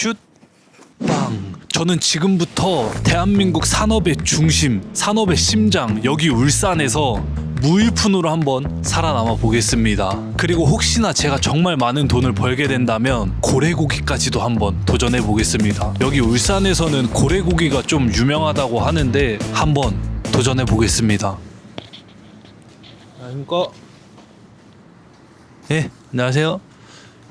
슛! 빵! 저는 지금부터 대한민국 산업의 중심, 산업의 심장, 여기 울산에서 무일푼으로 한번 살아남아 보겠습니다. 그리고 혹시나 제가 정말 많은 돈을 벌게 된다면 고래고기까지도 한번 도전해 보겠습니다. 여기 울산에서는 고래고기가 좀 유명하다고 하는데 한번 도전해 보겠습니다. 안녕하십니까? 예, 안녕하세요.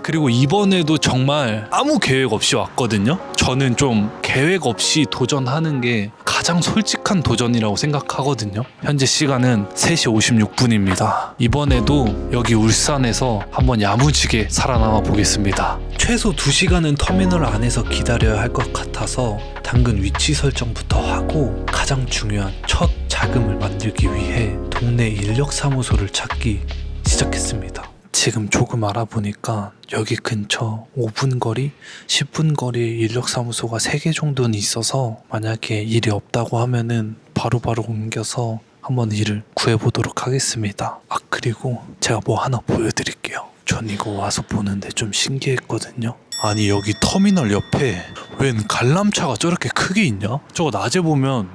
그리고 이번에도 정말 아무 계획 없이 왔거든요. 저는 좀 계획 없이 도전하는 게 가장 솔직한 도전이라고 생각하거든요. 현재 시간은 3시 56분입니다. 이번에도 여기 울산에서 한번 야무지게 살아남아 보겠습니다. 최소 2시간은 터미널 안에서 기다려야 할 것 같아서 당근 위치 설정부터 하고 가장 중요한 첫 자금을 만들기 위해 동네 인력사무소를 찾기 시작했습니다. 지금 조금 알아보니까 여기 근처 5분 거리, 10분 거리에 인력사무소가 3개 정도는 있어서 만약에 일이 없다고 하면은 바로 바로 옮겨서 한번 일을 구해보도록 하겠습니다. 아, 그리고 제가 뭐 하나 보여드릴게요. 전 이거 와서 보는데 좀 신기했거든요. 아니, 여기 터미널 옆에 웬 관람차가 저렇게 크게 있냐? 저거 낮에 보면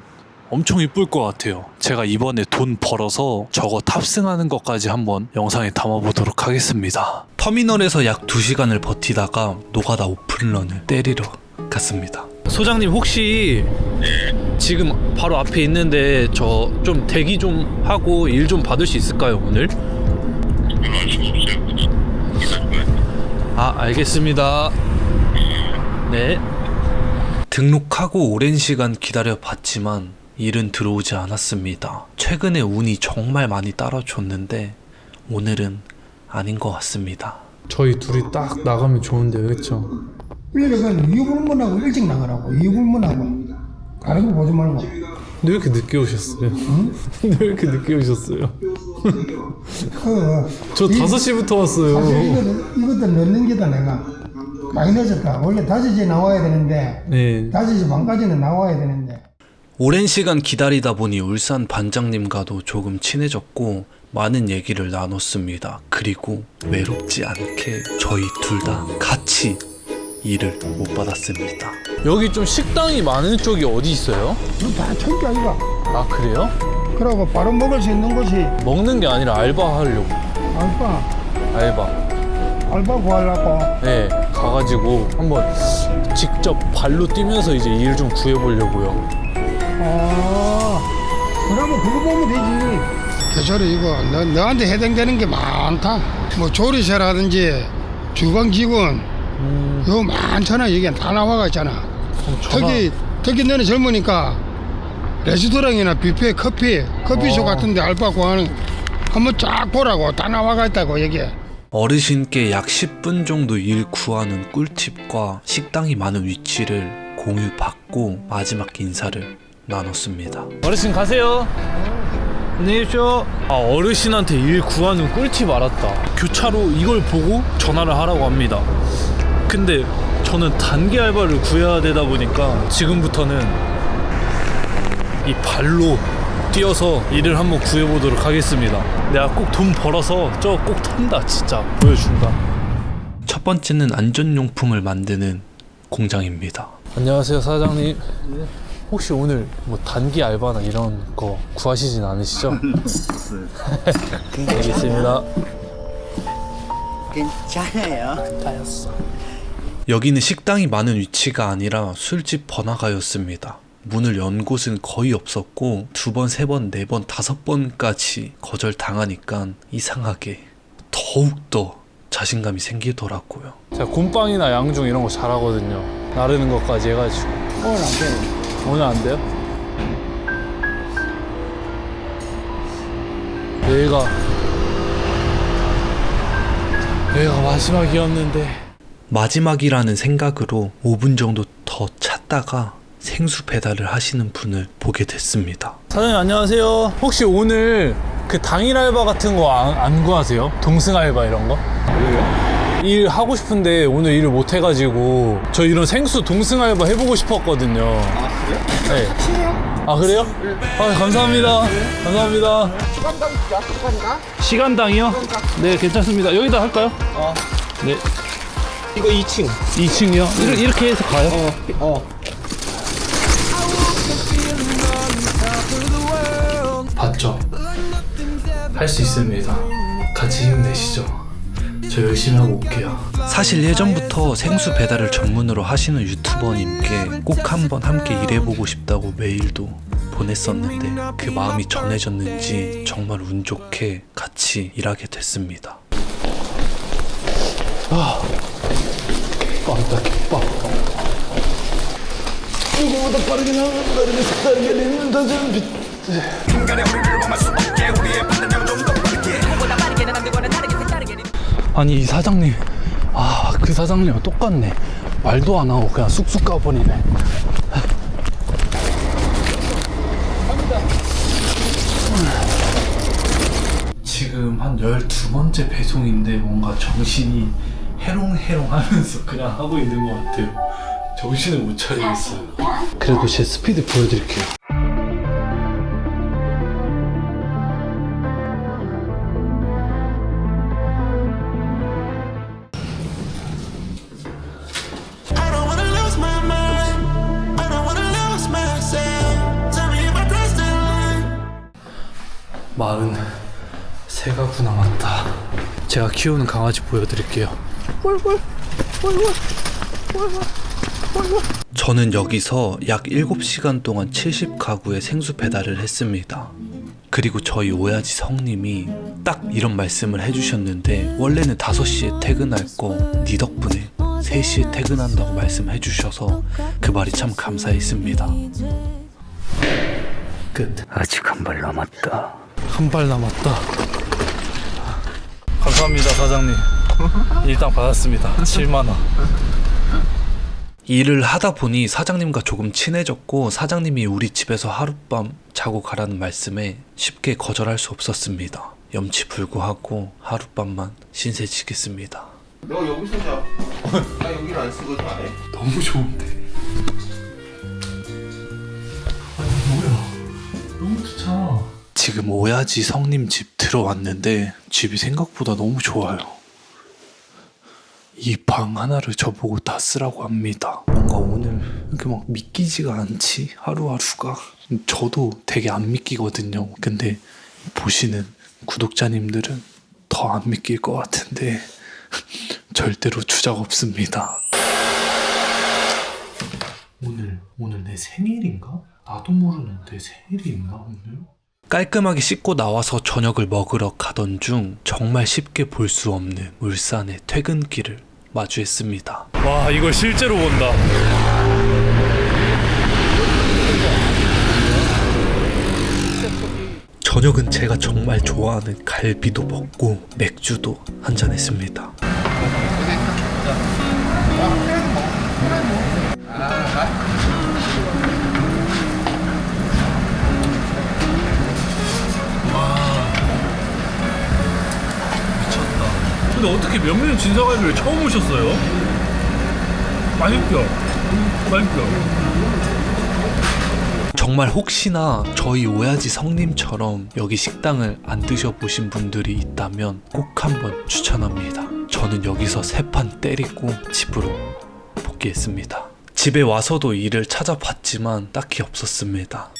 엄청 이쁠 것 같아요. 제가 이번에 돈 벌어서 저거 탑승하는 것까지 한번 영상에 담아보도록 하겠습니다. 터미널에서 약 2시간을 버티다가 노가다 오픈런을 때리러 갔습니다. 소장님 혹시 지금 바로 앞에 있는데 저 좀 대기 좀 하고 일 좀 받을 수 있을까요 오늘? 아 알겠습니다. 네. 등록하고 오랜 시간 기다려 봤지만 일은 들어오지 않았습니다. 최근에 운이 정말 많이 따라줬는데 오늘은 아닌 것 같습니다. 저희 둘이 딱 나가면 좋은데요, 그렇죠? 일일은 이불문하고 일찍 나가라고 이불문하고 다른 거 보지 말고 근데 왜 이렇게 늦게 오셨어요? 근데 왜 이렇게 늦게 오셨어요? 그 저 이- 5시부터 왔어요. 이것도, 이것도 넣는 게다 내가 많이 늦었다 원래 5시에 나와야 되는데 네. 5시 반까지는 나와야 되는데 오랜 시간 기다리다 보니 울산 반장님과도 조금 친해졌고 많은 얘기를 나눴습니다. 그리고 외롭지 않게 저희 둘 다 같이 일을 못 받았습니다. 여기 좀 식당이 많은 쪽이 어디 있어요? 이거 다 천기 아이가 아, 그래요? 그러고 바로 먹을 수 있는 곳이 먹는 게 아니라 알바 하려고. 알바 알바. 알바 구하려고 네, 가가지고 한번 직접 발로 뛰면서 이제 일 좀 구해보려고요. 아 그러면 그거 보면 되지. 개소리 이거 너, 너한테 해당되는 게 많다. 뭐 조리사라든지 주방 직원 음, 이거 많잖아. 이게 다 나와가 있잖아. 특히 특히 너는 젊으니까 레스토랑이나 뷔페 커피 커피숍 어. 같은데 알바 구하는 한번 쫙 보라고. 다 나와가 있다고 여기에 어르신께 약 10분 정도 일 구하는 꿀팁과 식당이 많은 위치를 공유받고 마지막 인사를 나눴습니다. 어르신 가세요. 안녕히 계십시오. 아 어르신한테 일 구하는 꿀팁 알았다. 교차로 이걸 보고 전화를 하라고 합니다. 근데 저는 단기 알바를 구해야 되다 보니까 지금부터는 이 발로 뛰어서 일을 한번 구해보도록 하겠습니다. 내가 꼭 돈 벌어서 저 꼭 탄다 진짜 보여준다. 첫 번째는 안전용품을 만드는 공장입니다. 안녕하세요 사장님. 혹시 오늘 뭐 단기 알바나 이런 거 구하시진 않으시죠? 알겠습니다. 괜찮아요. 여기는 식당이 많은 위치가 아니라 술집 번화가였습니다. 문을 연 곳은 거의 없었고 두 번, 세 번, 네 번, 다섯 번까지 거절 당하니까 이상하게 더욱더 자신감이 생기더라고요. 제가 곰빵이나 양중 이런 거 잘하거든요. 나르는 것까지 해가지고. 오늘 안 돼. 오늘 안 돼요? 여기가 여기가 마지막이었는데 마지막이라는 생각으로 5분 정도 더 찾다가 생수 배달을 하시는 분을 보게 됐습니다. 사장님 안녕하세요. 혹시 오늘 그 당일 알바 같은 거 안 구하세요? 동승 알바 이런 거? 일 하고 싶은데 오늘 일을 못 해가지고 저 이런 생수 동승 알바 해보고 싶었거든요. 아 그래요? 네. 아 그래요? 아 감사합니다. 감사합니다. 시간당 시간당? 시간당이요? 네 괜찮습니다. 여기다 할까요? 네. 이거 2층. 2층이요? 이렇게, 이렇게 해서 가요? 어. 봤죠? 할 수 있습니다. 같이 힘내시죠. 저 열심히 하고 올게요. 사실 예전부터 생수 배달을 전문으로 하시는 유튜버님께 꼭 한번 함께 일해보고 싶다고 메일도 보냈었는데 그 마음이 전해졌는지 정말 운 좋게 같이 일하게 됐습니다. 빠르다, 빠. 누구보다 빠르게 나가는 빠르게 색다르게 내는 다전 빛. 보다 아니 이 사장님 아 그 사장님과 똑같네 말도 안 하고 그냥 쑥쑥 가버리네 지금 한 12번째 배송인데 뭔가 정신이 해롱해롱 하면서 그냥 하고 있는 것 같아요. 정신을 못 차리겠어요. 그래도 제 스피드 보여드릴게요 마흔 세 가구 남았다 제가 키우는 강아지 보여드릴게요 저는 여기서 약 7시간 동안 70가구의 생수 배달을 했습니다. 그리고 저희 오야지 성님이 딱 이런 말씀을 해주셨는데 원래는 5시에 퇴근할 거 네 덕분에 3시에 퇴근한다고 말씀해 주셔서 그 말이 참 감사했습니다. 끝. 아직 한 발 남았다. 한 발 남았다 감사합니다 사장님 일당 받았습니다 7만 원 일을 하다 보니 사장님과 조금 친해졌고 사장님이 우리 집에서 하룻밤 자고 가라는 말씀에 쉽게 거절할 수 없었습니다. 염치 불구하고 하룻밤만 신세 지겠습니다. 너 여기서 자. 나 여기를 안 해. 너무 좋은데. 지금 오야지 성님 집 들어왔는데 집이 생각보다 너무 좋아요. 이 방 하나를 저보고 다 쓰라고 합니다. 뭔가 오늘 이렇게 막 믿기지가 않지 하루하루가. 저도 되게 안 믿기거든요. 근데 보시는 구독자님들은 더 안 믿길 것 같은데 절대로 주작 없습니다. 오늘 오늘 내 생일인가? 나도 모르는 내 생일이 있나 오늘? 깔끔하게 씻고 나와서 저녁을 먹으러 가던 중 정말 쉽게 볼 수 없는 울산의 퇴근길을 마주했습니다. 와 이걸 실제로 본다 저녁은 제가 정말 좋아하는 갈비도 먹고 맥주도 한잔 했습니다. 근데 어떻게 명륜 진사갈비를 처음 오셨어요? 맛있죠? 맛있죠? 정말 혹시나 저희 오야지 성님처럼 여기 식당을 안 드셔보신 분들이 있다면 꼭 한번 추천합니다. 저는 여기서 세 판 때리고 집으로 복귀했습니다. 집에 와서도 일을 찾아봤지만 딱히 없었습니다.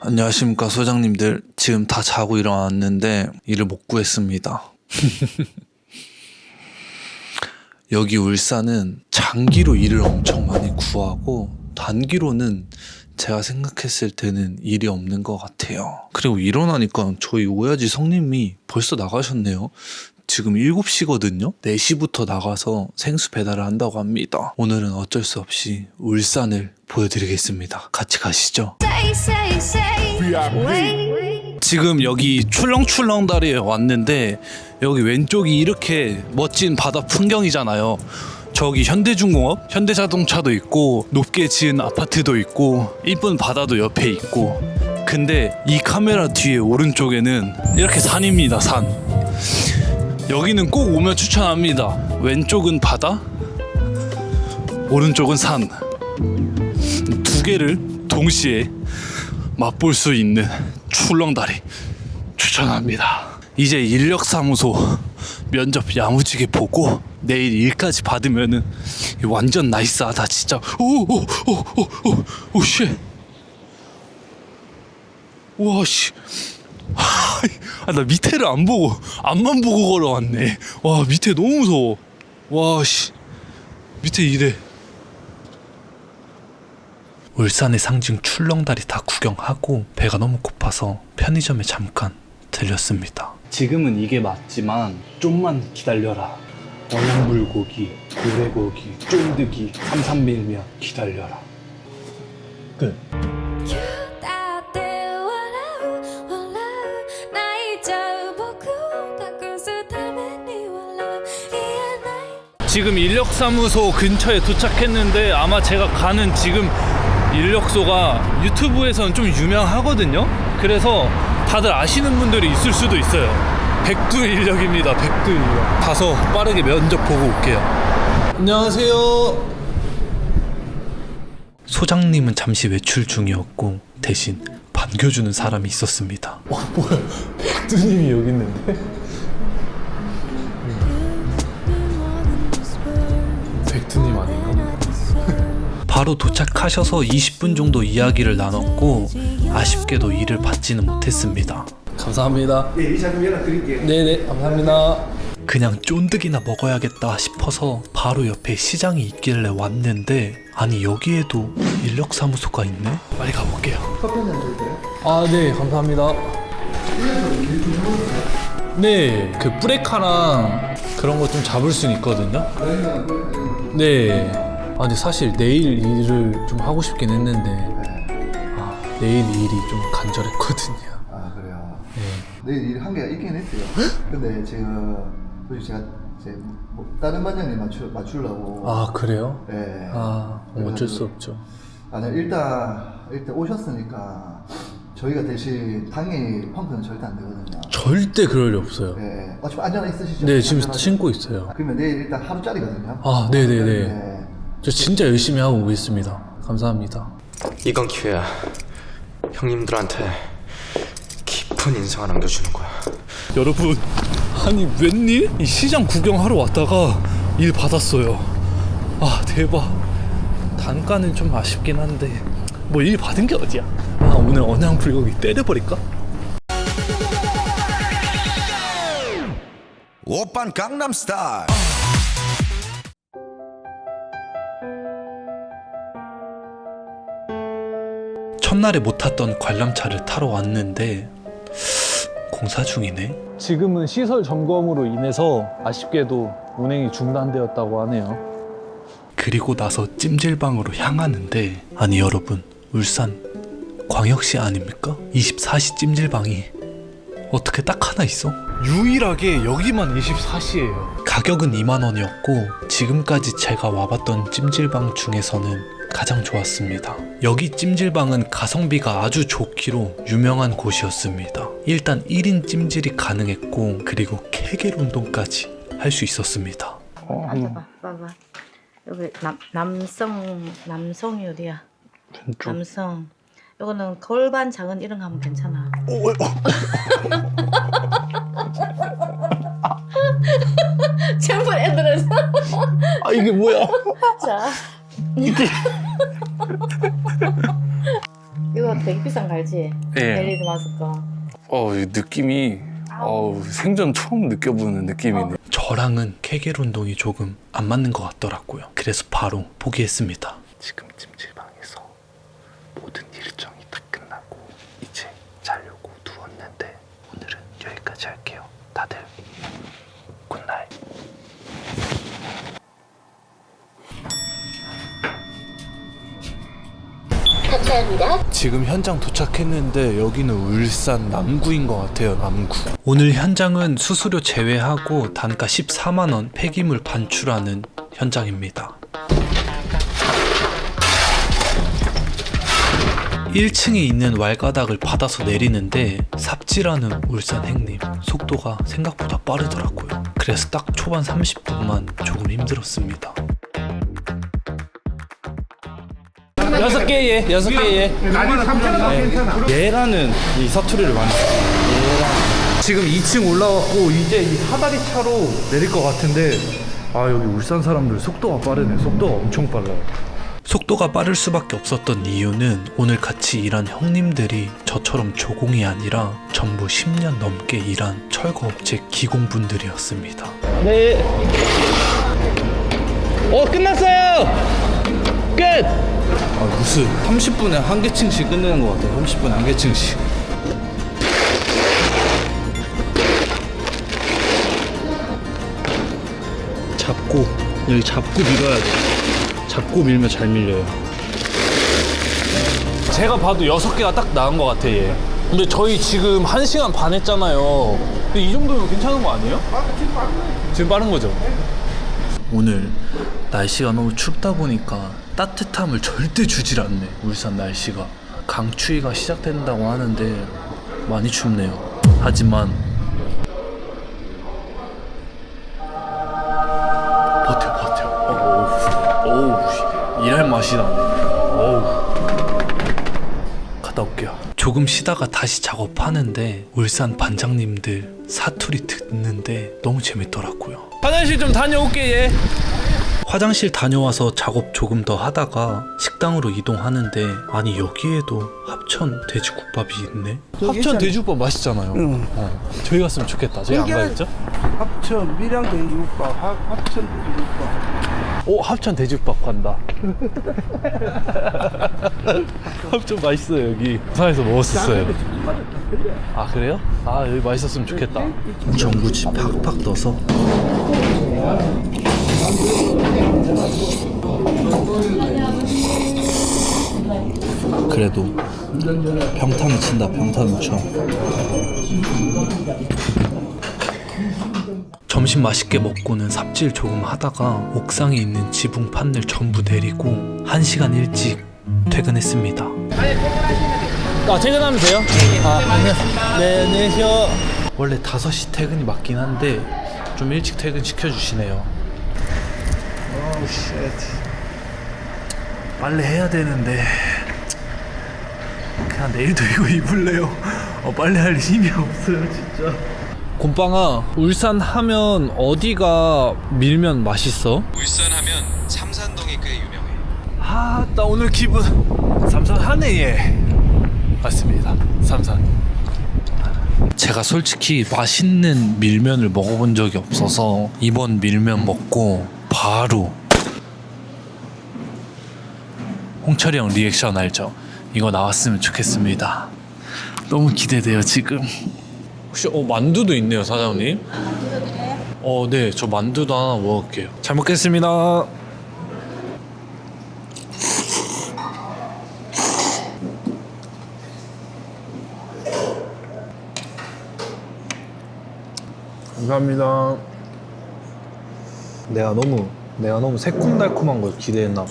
안녕하십니까 소장님들 지금 다 자고 일어났는데 일을 못 구했습니다. 여기 울산은 장기로 일을 엄청 많이 구하고 단기로는 제가 생각했을 때는 일이 없는 것 같아요. 그리고 일어나니까 저희 오야지 성님이 벌써 나가셨네요. 지금 7시거든요. 4시부터 나가서 생수 배달을 한다고 합니다. 오늘은 어쩔 수 없이 울산을 보여드리겠습니다. 같이 가시죠. 지금 여기 출렁출렁 다리에 왔는데 여기 왼쪽이 이렇게 멋진 바다 풍경이잖아요. 저기 현대중공업, 현대자동차도 있고 높게 지은 아파트도 있고 이쁜 바다도 옆에 있고. 근데 이 카메라 뒤에 오른쪽에는 이렇게 산입니다 산. 여기는 꼭 오면 추천합니다. 왼쪽은 바다 오른쪽은 산. 두 개를 동시에 맛볼 수 있는 출렁다리 추천합니다. 이제 인력사무소 면접 야무지게 보고 내일 일까지 받으면은 완전 나이스하다 진짜. 오오오오오오씨. 와씨. 아, 나 밑에를 안 보고 앞만 보고 걸어왔네. 와 밑에 너무 무서워. 와씨. 밑에 이래 울산의 상징 출렁다리 다 구경하고 배가 너무 고파서 편의점에 잠깐 들렸습니다. 지금은 이게 맞지만 좀만 기다려라. 어묵물고기, 고래고기, 쫀득이, 삼삼밀면 기다려라. 끝. 지금 인력사무소 근처에 도착했는데 아마 제가 가는 지금 인력소가 유튜브에서는 좀 유명하거든요. 그래서 다들 아시는 분들이 있을 수도 있어요. 백두 인력입니다. 백두 인력. 가서 빠르게 면접 보고 올게요. 안녕하세요. 소장님은 잠시 외출 중이었고 대신 반겨주는 사람이 있었습니다. 백두님이 여기 있는데. 백두님 아닌가? 바로 도착하셔서 20분 정도 이야기를 나눴고 아쉽게도 일을 받지는 못했습니다. 감사합니다. 네, 이자금 연락 드릴게요. 네네, 감사합니다. 그냥 쫀득이나 먹어야겠다 싶어서 바로 옆에 시장이 있길래 왔는데 아니 여기에도 인력사무소가 있네? 빨리 가볼게요. 아, 네, 감사합니다. 네, 그 뿌레카랑 그런 거 좀 잡을 수는 있거든요. 네. 아, 근데 사실 내일 일을 좀 하고 싶긴 했는데, 아, 내일 일이 좀 간절했거든요. 아 그래요. 내일 일 한 개가 있긴 했어요. 근데 제가 솔직히 제가 이제 뭐 다른 반장님 맞추 맞추려고. 아, 그래요? 네. 아, 어쩔 수 없죠. 아니 일단 일단 오셨으니까 저희가 대신 당일 펑크는 절대 안 되거든요. 절대 그럴 일 없어요. 네. 아, 지금 안전 있으시죠? 네, 지금 안전하죠? 신고 있어요. 그러면 내일 일단 하루짜리거든요. 아, 네네네. 네. 저 진짜 열심히 하고 오겠습니다. 감사합니다. 이건 기회야. 형님들한테 깊은 인상 을 남겨주는 거야. 여러분 아니 웬일? 이 시장 구경하러 왔다가 일 받았어요 아 대박 단가는 좀 아쉽긴 한데 뭐 일 받은 게 어디야 아 오늘 언양 불고기 때려버릴까? 오빤 강남스타일 첫날에 못 탔던 관람차를 타러 왔는데 공사 중이네. 지금은 시설 점검으로 인해서 아쉽게도 운행이 중단되었다고 하네요 그리고 나서 찜질방으로 향하는데 아니 여러분 울산 광역시 아닙니까? 24시 찜질방이 어떻게 딱 하나 있어? 유일하게 여기만 24시예요 가격은 2만 원이었고 지금까지 제가 와봤던 찜질방 중에서는 가장 좋았습니다. 여기 찜질방은 가성비가 아주 좋기로 유명한 곳이었습니다. 일단 1인 찜질이 가능했고 그리고 케겔 운동까지 할 수 있었습니다. 앉아봐, 봐봐. 여기 남 남성 남성이 어디야? 남성. 이거는 골반 작은 이런 거 하면 괜찮아. 전부 애들은 아 이게 뭐야 자. 이거 되게 비싼 거 알지? 예. 엘리드 마스크. 어, 이 느낌이 어우, 생전 처음 느껴보는 느낌이네. 저랑은 케겔 운동이 조금 안 맞는 것 같더라고요. 그래서 바로 포기했습니다. 지금 찜질방에서 모든 일정이 다 끝나고 이제 자려고 누웠는데 오늘은 여기까지 할게요. 다들 굿나잇. 지금 현장 도착했는데 여기는 울산 남구인 것 같아요 남구 오늘 현장은 수수료 제외하고 단가 14만 원 폐기물 반출하는 현장입니다. 1층에 있는 왈가닥을 받아서 내리는데 삽질하는 울산 행님 속도가 생각보다 빠르더라고요. 그래서 딱 초반 30분만 조금 힘들었습니다. 여섯 개에 여섯 개에 얘라는 이 사투리를 많이 써요 지금 2층 올라왔고 이제 이 사다리 차로 내릴 것 같은데 아 여기 울산 사람들 속도가 빠르네 속도가 엄청 빨라요 속도가 빠를 수밖에 없었던 이유는 오늘 같이 일한 형님들이 저처럼 조공이 아니라 전부 10년 넘게 일한 철거업체 기공분들이었습니다. 네. 어 끝났어요. 끝. 아 무슨 30분에 한 개층씩 끝내는 것 같아. 30분에 한 개층씩. 잡고 여기 잡고 밀어야 돼. 잡고 밀면 잘 밀려요. 제가 봐도 여섯 개가 딱 나은 것 같아 얘. 근데 저희 지금 한 시간 반 했잖아요. 근데 이 정도면 괜찮은 거 아니에요? 지금 빠른 거죠? 오늘 날씨가 너무 춥다 보니까 따뜻함을 절대 주질 않네. 울산 날씨가 강추위가 시작된다고 하는데 많이 춥네요. 하지만 버텨 버텨. 어우 어우 일할 맛이 나네. 어우 갔다 올게요. 조금 쉬다가 다시 작업하는데 울산 반장님들 사투리 듣는데 너무 재밌더라고요. 화장실 좀 다녀올게 얘. 화장실 다녀와서 작업 조금 더 하다가 식당으로 이동하는데 아니 여기에도 합천 돼지국밥이 있네. 합천 돼지국밥 맛있잖아요. 어. 저희 갔으면 좋겠다. 저희 안 가겠죠? 합천 밀양 돼지국밥 합천 돼지국밥 오 합천 돼지국밥 간다. 합천 맛있어요 여기. 부산에서 먹었었어요. 아 그래요? 아 여기 맛있었으면 좋겠다. 전구지 팍팍 넣어서 그래도 평탄을 친다 평탄을 쳐 점심 맛있게 먹고는 삽질 조금 하다가 옥상에 있는 지붕 판넬 전부 내리고 한시간 일찍 퇴근했습니다. 아 퇴근하면 돼요? 아 네, 네, 쉬어. 원래 5시 퇴근이 맞긴 한데 좀 일찍 퇴근 시켜주시네요 빨래 해야 되는데 그냥 내일도 이거 입을래요 어, 빨래 할 힘이 없어요 진짜 곰빵아 울산 하면 어디가 밀면 맛있어? 울산 하면 삼산동이 꽤 유명해. 아, 나 오늘 기분 삼산하네 얘. 맞습니다. 삼산. 제가 솔직히 맛있는 밀면을 먹어본 적이 없어서 이번 밀면 먹고 바로 홍철이 형 리액션 알죠? 이거 나왔으면 좋겠습니다. 너무 기대돼요 지금. 혹시 어 만두도 있네요 사장님? 어, 네, 저 만두도 하나 먹을게요. 잘 먹겠습니다. 감사합니다. 내가 너무 내가 너무 새콤달콤한 걸 기대했나 봐.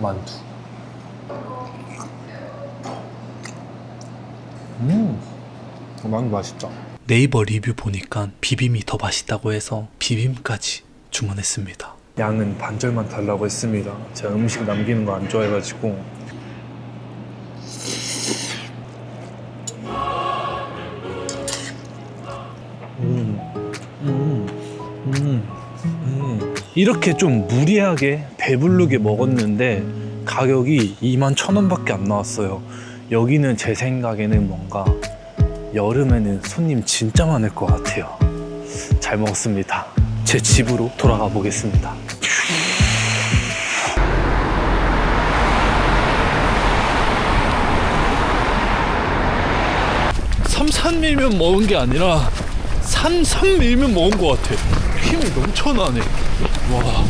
만두. 음, 만두 맛있다. 네이버 리뷰 보니까 비빔이 더 맛있다고 해서 비빔까지 주문했습니다. 양은 반절만 달라고 했습니다. 제가 음식 남기는 거 안 좋아해가지고. 이렇게 좀 무리하게 배부르게 먹었는데 가격이 2만 천 원밖에 안 나왔어요. 여기는 제 생각에는 뭔가 여름에는 손님 진짜 많을 것 같아요. 잘 먹었습니다. 제 집으로 돌아가 보겠습니다. 삼산밀면 먹은 게 아니라 산삼밀면 먹은 것 같아. 힘이 넘쳐나네. 와.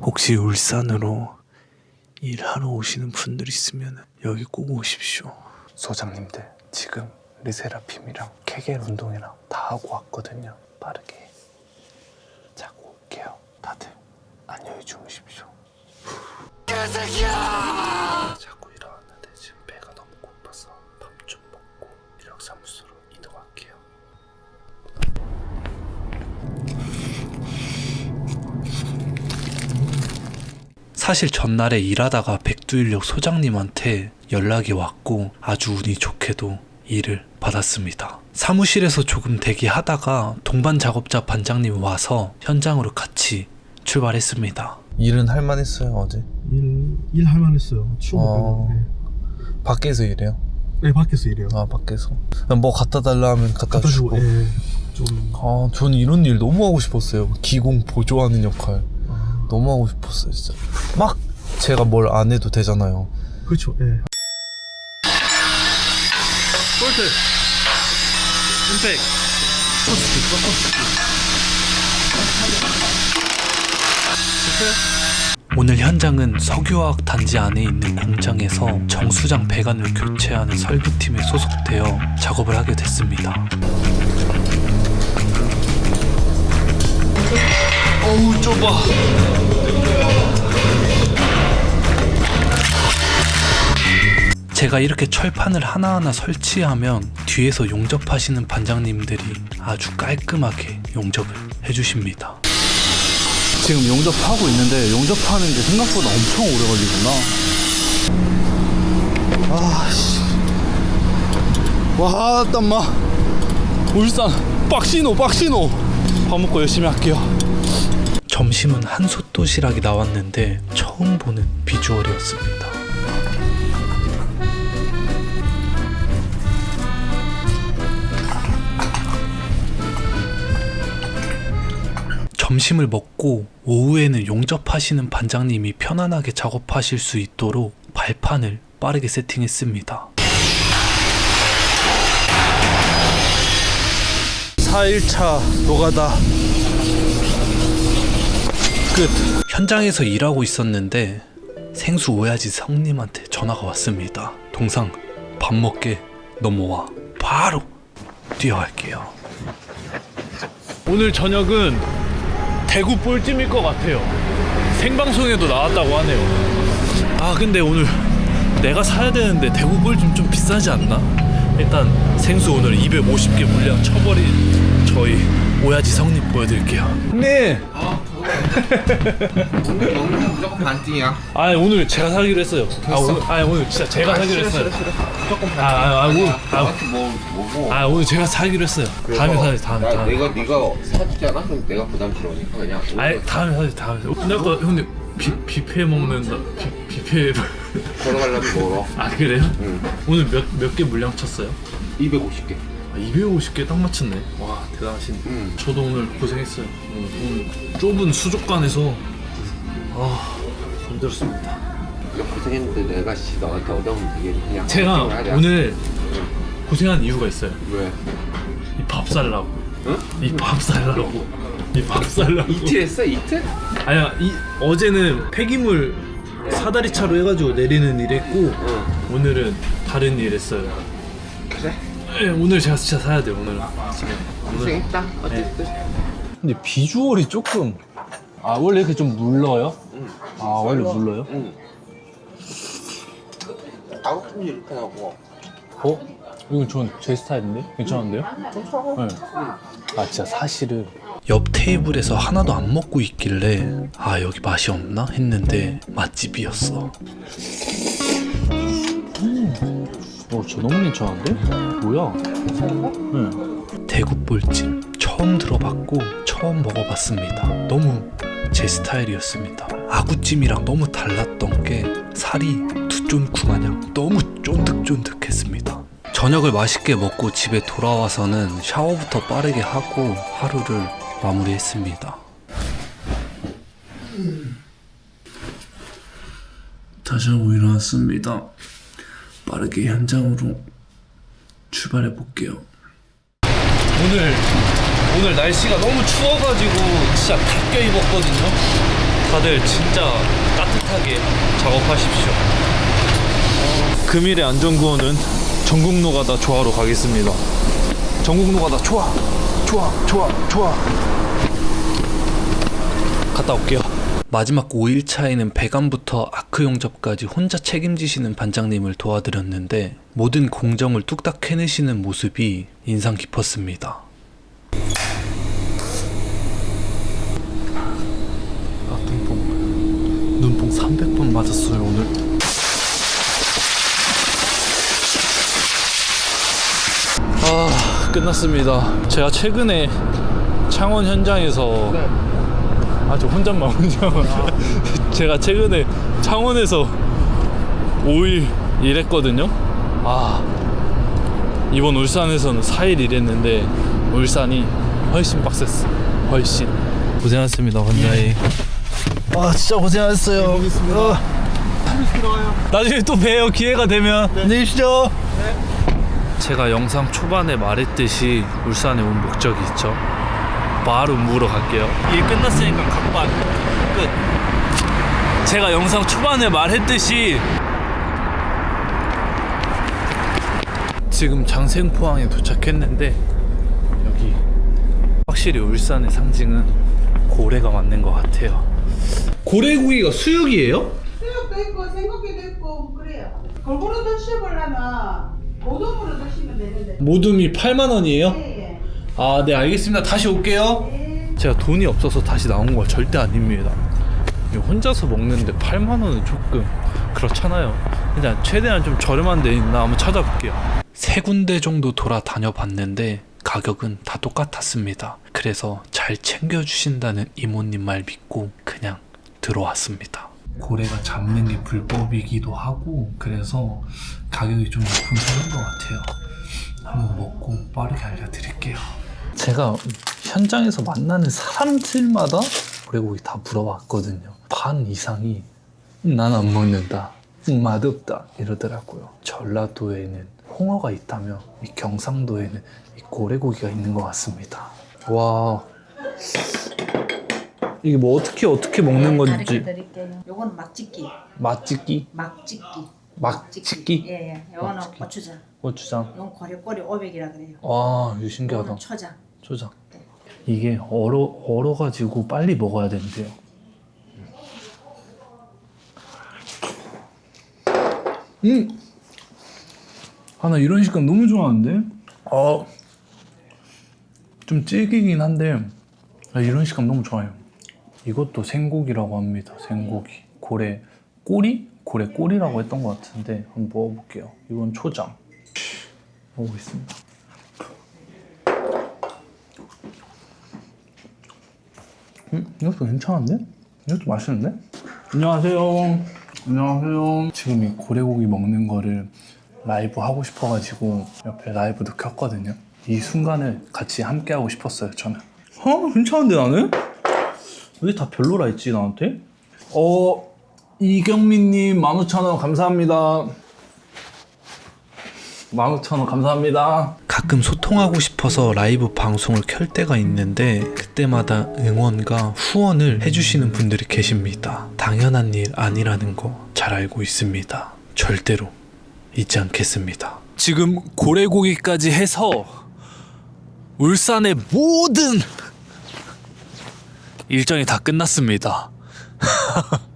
혹시 울산으로 일하러 오시는 분들 있으면 여기 꼭 오십시오. 소장님들 지금 르세라핌이랑 케겔 운동이랑 다 하고 왔거든요. 빠르게 자고 올게요. 다들 안녕히 주무십시오. 자고 일어났는 사실 전날에 일하다가 백두일력 소장님한테 연락이 왔고 아주 운이 좋게도 일을 받았습니다. 사무실에서 조금 대기하다가 동반 작업자 반장님 와서 현장으로 같이 출발했습니다. 일은 할만했어요 어제. 일, 일 할만했어요. 어. 밖에서 일해요? 네, 밖에서 일해요. 아 밖에서. 뭐 갖다 달라 하면 갖다, 갖다 주고. 주고, 예. 좀 아 저는 이런 일 너무 하고 싶었어요. 기공 보조하는 역할 너무 하고 싶었어요 진짜. 막 제가 뭘 안 해도 되잖아요. 그렇죠. 예. 볼트 임팩 오늘 현장은 석유화학 단지 안에 있는 공장에서 정수장 배관을 교체하는 설비팀에 소속되어 작업을 하게 됐습니다. 어우 좁아 제가 이렇게 철판을 하나하나 설치하면 뒤에서 용접하시는 반장님들이 아주 깔끔하게 용접을 해주십니다. 지금 용접하고 있는데 용접하는 게 생각보다 엄청 오래 걸리구나. 아 씨. 와 땀마. 울산 빡시노 빡시노. 밥 먹고 열심히 할게요. 점심은 한솥 도시락이 나왔는데 처음 보는 비주얼이었습니다. 점심을 먹고 오후에는 용접하시는 반장님이 편안하게 작업하실 수 있도록 발판을 빠르게 세팅했습니다. 4일차 노가다 끝 현장에서 일하고 있었는데 생수 오야지 성님한테 전화가 왔습니다. 동상 밥 먹게 넘어와 바로 뛰어갈게요. 오늘 저녁은 대구 볼찜일 것 같아요. 생방송에도 나왔다고 하네요. 아 근데 오늘 내가 사야 되는데 대구 볼찜 좀 비싸지 않나? 일단 생수 오늘 250개 물량 쳐버린 저희 오야지 성님 보여드릴게요. 네. 오늘 무조건 반띵이야. 아 오늘 제가 사기로 했어요. 아 오늘 아 오늘 진짜 제가 사기로 했어요. 무조건 아, 아, 아, 오늘, 아, 나한테 뭐 뭐고? 아 오늘 제가 사기로 했어요. 다음에 사야지 다음에 나 다음에. 내가 네가 사주잖아. 그럼 내가 부담스러우니까 그냥. 아니 다음에 사야지 다음에. 근데 아까 형님 비, 뷔페 먹는다. 비, 뷔페 걸어가려면 멀어. 아 그래요? 응. 오늘 몇 몇 개 물량 쳤어요? 250개. 아, 250개 딱 맞췄네. 와 대단하신. 응. 저도 오늘 고생했어요. 오늘, 오늘 좁은 수족관에서 아 힘들었습니다. 고생했는데 내가 씨 너한테 되게 그냥. 제가 하자. 오늘 고생한 이유가 있어요. 왜? 이 밥 살라고. 응? 이 밥 살라고. 이 밥 살라고. 이틀 했어 이틀? 아니야 이 어제는 폐기물 사다리 차로 해가지고 내리는 일 했고 응. 오늘은 다른 일 했어요. 네, 오늘 제가 진짜 사야 돼요 오늘. 고생했다. 어쨌든. 근데 비주얼이 조금 아 원래 이렇게 좀 물러요? 응. 아 원래 물러요? 응. 아웃좀 이렇게 나고. 어? 이건 전제 스타일인데 괜찮은데요? 네. 아 진짜 사실은 옆 테이블에서 하나도 안 먹고 있길래 아 여기 맛이 없나 했는데 맛집이었어. 어저 너무 괜찮은데? 뭐야? 네. 대구볼찜 처음 들어봤고 처음 먹어봤습니다. 너무 제 스타일이었습니다. 아구찜이랑 너무 달랐던 게 살이 두쫀쿠 마냥 너무 쫀득쫀득했습니다. 저녁을 맛있게 먹고 집에 돌아와서는 샤워부터 빠르게 하고 하루를 마무리했습니다. 다시 하고 일어났습니다. 빠르게 현장으로 출발해 볼게요. 오늘 오늘 날씨가 너무 추워가지고 진짜 다 껴입었거든요. 다들 진짜 따뜻하게 작업하십시오. 금일의 안전구호는 전국 노가다 좋아로 가겠습니다. 전국 노가다 좋아, 좋아, 좋아, 좋아. 갔다 올게요. 마지막 5일차에는 배관부터 아크 용접까지 혼자 책임지시는 반장님을 도와드렸는데 모든 공정을 뚝딱 해내시는 모습이 인상 깊었습니다. 아 눈뽕 눈뽕 300번 맞았어요 오늘 끝났습니다. 제가 최근에 창원 현장에서 아 저 혼잣말 혼잣말 제가 최근에 창원에서 5일 일했거든요. 아 이번 울산에서는 4일 일했는데 울산이 훨씬 빡셌어. 훨씬. 고생하셨습니다 원장님. 아 진짜 고생하셨어요. 어. 나중에 또 봬요 기회가 되면. 안녕히 계시죠. 제가 영상 초반에 말했듯이 울산에 온 목적이 있죠. 바로 물어 갈게요. 일 끝났으니까 각반 끝. 제가 영상 초반에 말했듯이 지금 장생포항에 도착했는데 여기 확실히 울산의 상징은 고래가 맞는 것 같아요. 고래구이가 수육이에요? 수육도 있고 생고기도 있고 그래요. 골고루 드셔보려면 모둠으로 드시면 되는데. 모둠이 8만 원이에요? 예, 예. 아, 네 알겠습니다. 다시 올게요. 제가 돈이 없어서 다시 나온 거 절대 아닙니다. 혼자서 먹는데 8만 원은 조금 그렇잖아요. 그냥 최대한 좀 저렴한 데 있나 한번 찾아볼게요. 세 군데 정도 돌아다녀 봤는데 가격은 다 똑같았습니다. 그래서 잘 챙겨주신다는 이모님 말 믿고 그냥 들어왔습니다. 고래가 잡는 게 불법이기도 하고 그래서 가격이 좀 높은 편인 것 같아요. 한번 먹고 빠르게 알려드릴게요. 제가 현장에서 만나는 사람들마다 고래고기 다 물어봤거든요. 반 이상이 난 안 먹는다. 음, 맛없다 이러더라고요. 전라도에는 홍어가 있다며 이 경상도에는 이 고래고기가 있는 것 같습니다. 와 이게 뭐 어떻게 어떻게 먹는 건지 드릴게요. 요건 막짓기. 맛찍기, 막짓기. 막찍기, 예, 예. 요거는. 고추장. 고추장. 요건 고래꼬리 500이라 그래요. 와 이거 신기하다. 초장. 초장. 이게 얼어 얼어가지고 빨리 먹어야 된대요. 음. 아 나 이런 식감 너무 좋아하는데. 어. 좀 질기긴 한데 나 이런 식감 너무 좋아요. 이것도 생고기라고 합니다. 생고기. 고래 꼬리? 고래 꼬리라고 했던 것 같은데 한번 먹어볼게요. 이건 초장. 먹어보겠습니다. 음, 이것도 괜찮은데? 이것도 맛있는데? 안녕하세요. 안녕하세요. 지금 이 고래고기 먹는 거를 라이브 하고 싶어가지고 옆에 라이브도 켰거든요. 이 순간을 같이 함께 하고 싶었어요, 저는. 어, 괜찮은데 나는? 왜 다 별로라 했지 나한테? 어, 이경민님 15,000원 감사합니다. 15,000원 감사합니다. 가끔 소통하고 싶어서 라이브 방송을 켤 때가 있는데 그때마다 응원과 후원을 해주시는 분들이 계십니다. 당연한 일 아니라는 거 잘 알고 있습니다. 절대로 잊지 않겠습니다. 지금 고래고기까지 해서 울산의 모든 일정이 다 끝났습니다.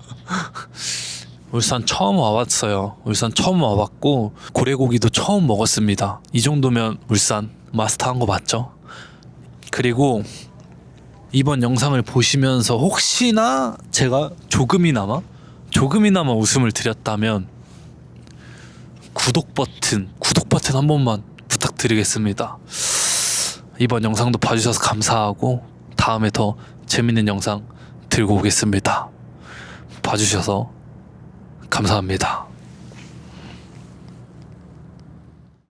울산 처음 와봤어요. 울산 처음 와봤고 고래고기도 처음 먹었습니다. 이 정도면 울산 마스터한 거 맞죠? 그리고 이번 영상을 보시면서 혹시나 제가 조금이나마 조금이나마 웃음을 드렸다면 구독 버튼 구독 버튼 한 번만 부탁드리겠습니다. 이번 영상도 봐주셔서 감사하고 다음에 더 재밌는 영상 들고 오겠습니다. 봐주셔서 감사합니다.